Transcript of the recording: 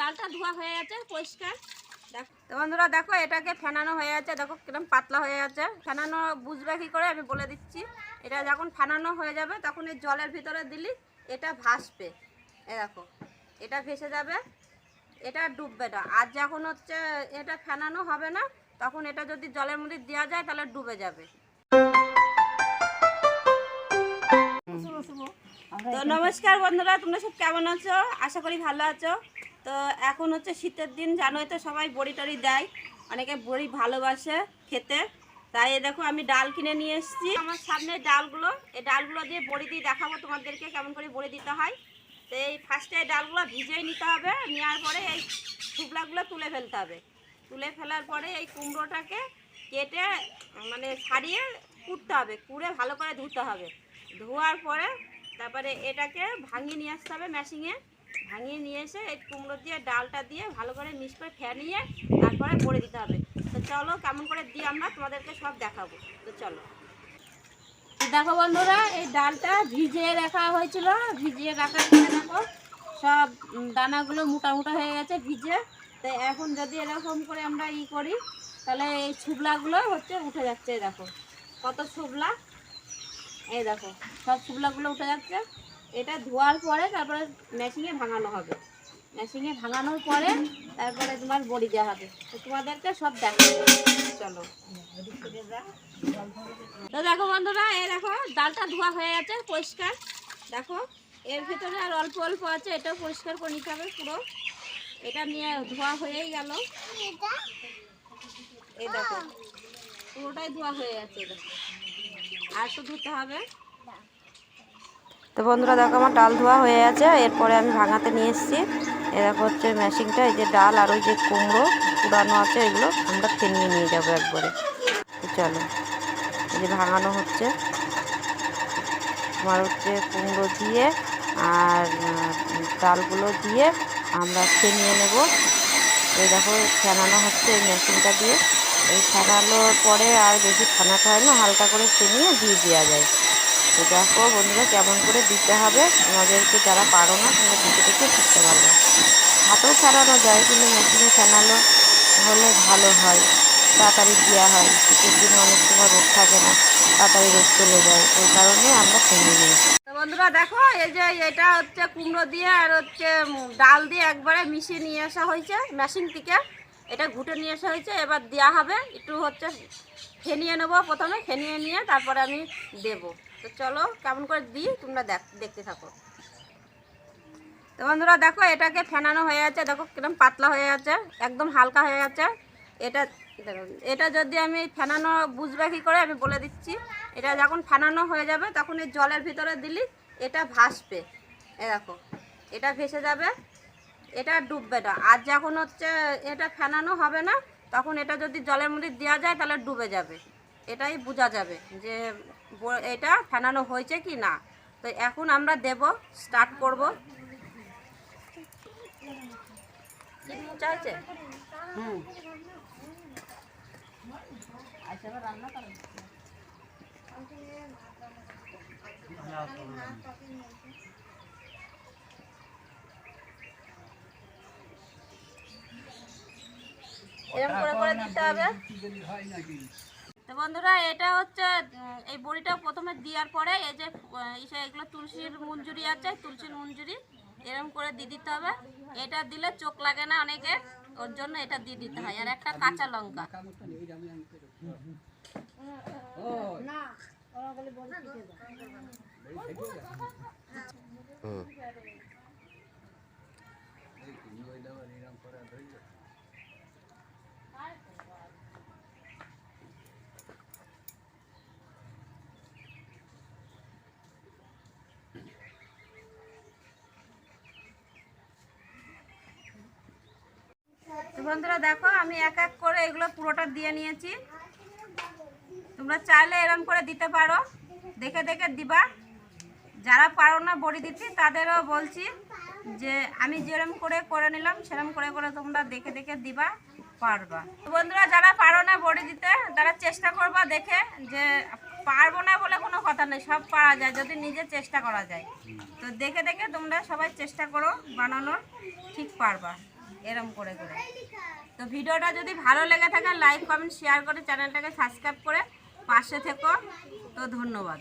ডালটা ধোয়া হয়ে গেছে পরিষ্কার। দেখো। তো বন্ধুরা দেখো এটাকে ফেনানো হয়ে যাচ্ছে দেখো কিরম পাতলা হয়ে যাচ্ছে ফেনানো বুঝবে কি করে? আমি বলে দিচ্ছি। এটা যখন ফেনানো হয়ে যাবে তখন এই জলের ভিতরে দিলি এটা ভাসবে। এ দেখো এটা ভেসে যাবে এটা ডুববে না। আর যখন হচ্ছে এটা ফেনানো হবে না তখন এটা যদি জলের মধ্যে দেওয়া যায় তাহলে ডুবে যাবে। তো নমস্কার বন্ধুরা তোমরা সব কেমন আছো? আশা করি ভালো আছো। তো এখন হচ্ছে শীতের দিন, জানোই তো সবাই বড়ি টড়ি দেয়। অনেকে বড়ি ভালোবাসে খেতে। তাই দেখো আমি ডাল কিনে নিয়ে এসেছি। আমার সামনে ডালগুলো এই ডালগুলো দিয়ে বড়ি দিয়ে দেখাবো তোমাদেরকে কেমন করে বড়ি দিতে হয়। তো এই ফার্স্টে ডালগুলো ভিজিয়ে নিতে হবে, নেওয়ার পরে এই শুকলাগুলো তুলে ফেলতে হবে। তুলে ফেলার পরে এই কুমড়োটাকে কেটে মানে ছাড়িয়ে কুটতে হবে, কুড়ে ভালো করে ধুতে হবে। ধোয়ার পরে তারপরে এটাকে ভাঙিয়ে নিয়ে আসতে হবে মেশিনে ভাঙিয়ে নিয়ে এসে এই কুমড়ো দিয়ে, ডালটা দিয়ে ভালো করে মিক্স করে ফেনিয়ে তারপরে বড়ে দিতে হবে। তো চলো কেমন করে দিই আমরা, তোমাদেরকে সব দেখাবো। তো চলো। দেখো বন্ধুরা, এই ডালটা ভিজিয়ে রাখা হয়েছিল। ভিজিয়ে রাখার পরে দেখো, সব দানাগুলো মোটা মোটা হয়ে গেছে ভিজে। তো এখন যদি এরকম করে আমরা ই করি, তাহলে এই ছুবলাগুলো হচ্ছে উঠে যাচ্ছে, দেখো। কত ছুবলা এই দেখো, সব ছুবলাগুলো উঠে যাচ্ছে। এটা ধোয়ার পরে তারপরে মেশিনে ভাঙানো হবে। মেশিনে ভাঙানোর পরে তারপরে তোমার বড়ি দেওয়া হবে। তো তোমাদেরকে সব দেখা চলো। তো দেখো বন্ধুরা এ দেখো, ডালটা ধোয়া হয়ে গেছে, পরিষ্কার। দেখো, এর ভিতরে আর অল্প অল্প আছে, এটাও পরিষ্কার করে নিতে হবে পুরো। এটা নিয়ে ধোয়া হয়েই গেল। এই দেখো, পুরোটাই ধোয়া হয়ে গেছে আর একটু ধুতে হবে? তো বন্ধুরা দেখো আমার ডাল ধোয়া হয়ে আছে এরপরে আমি ভাঙাতে নিয়ে এসেছি। এ দেখো হচ্ছে মেশিনটা এই যে ডাল আর ওই যে কুমড়ো পুরানো আছে, এগুলো আমরা ফেনিয়ে নিয়ে যাব একবারে। চলো, এই যে ভাঙানো হচ্ছে। তোমার হচ্ছে কুমড়ো দিয়ে আর ডালগুলো দিয়ে আমরা ফেনিয়ে নেব। এই দেখো ফেনানো হচ্ছে এই মেশিনটা দিয়ে। এই ফেনানোর পরে আর বেশি ফেনাতে হয় না, হালকা করে ফেনিয়ে দিয়ে দেওয়া যায়। তো দেখো বন্ধুরা কেমন করে দিতে হবে। তোমাদেরকে যারা পারো না, তোমরা দেখে দেখে শিখতে পারবে। হাতেও ফেরানো যায়, কিন্তু মেশিনে ফেনালো হলে ভালো হয়। তাড়াতাড়ি দেওয়া হয়। শীতের দিনে অনেক সময় রোদ থাকে না, তাড়াতাড়ি রোদ চলে যায়। ওই কারণে আমরা ফেলে নিই বন্ধুরা দেখো, এই যে এটা হচ্ছে কুমড়ো দিয়ে আর হচ্ছে ডাল দিয়ে একবারে মিশিয়ে নিয়ে আসা হয়েছে মেশিন থেকে। এটা ঘুটে নিয়ে আসা হয়েছে, এবার দেওয়া হবে। একটু হচ্ছে ফেনিয়ে নেব প্রথমে, ফেনিয়ে নিয়ে তারপরে আমি দেব। তো চলো, কেমন করে দিই, তোমরা দেখ, দেখতে থাকো। তো বন্ধুরা, দেখো, এটাকে ফেনানো হয়ে যাচ্ছে দেখো কিরম পাতলা হয়ে যাচ্ছে একদম হালকা হয়ে যাচ্ছে এটা এটা যদি আমি ফেনানো, বুঝবে কী করে, আমি বলে দিচ্ছি। এটা যখন ফেনানো হয়ে যাবে, তখন এই জলের ভিতরে দিলি, এটা ভাসবে। এ দেখো, এটা ভেসে যাবে, এটা ডুববে না। আর যখন হচ্ছে, এটা ফেনানো হবে না, তখন এটা যদি জলের মধ্যে দেওয়া যায়, তাহলে ডুবে যাবে। এটাই বোঝা যাবে যে এটা ফেনানো হয়েছে কি না। তো এখন আমরা দেব স্টার্ট করব। রান্না এরকম করে করে দিতে হবে। তো বন্ধুরা এটা হচ্ছে এই বড়িটা প্রথমে দেওয়ার পরে এই যে এগুলো তুলসীর মঞ্জুরি আছে তুলসীর মঞ্জুরি এরকম করে দিয়ে দিতে হবে। এটা দিলে চোখ লাগে না অনেকে ওর জন্য এটা দিয়ে দিতে হয়। আর একটা কাঁচা লঙ্কা। তো বন্ধুরা দেখো, আমি এক এক করে এগুলো পুরোটা দিয়ে নিয়েছি। তোমরা চাইলে এরম করে দিতে পারো। দেখে দেখে দিবা। যারা পারো না বড়ি দিতে, তাদেরও বলছি যে আমি যেরম করে করে নিলাম, সেরম করে করে তোমরা দেখে দেখে দিবা, পারবা। বন্ধুরা, যারা পারো না বড়ি দিতে, তারা চেষ্টা করবা দেখে যে পারব না বলে কোনো কথা নেই, সব পারা যায়, যদি নিজে চেষ্টা করা যায়। তো দেখে দেখে তোমরা সবাই চেষ্টা করো বানানোর, ঠিক পারবা। এরম করে করে। তো ভিডিওটা যদি ভালো লেগে থাকে লাইক কমেন্ট শেয়ার করে চ্যানেলটাকে সাবস্ক্রাইব করে পাশে থেকো। তো ধন্যবাদ।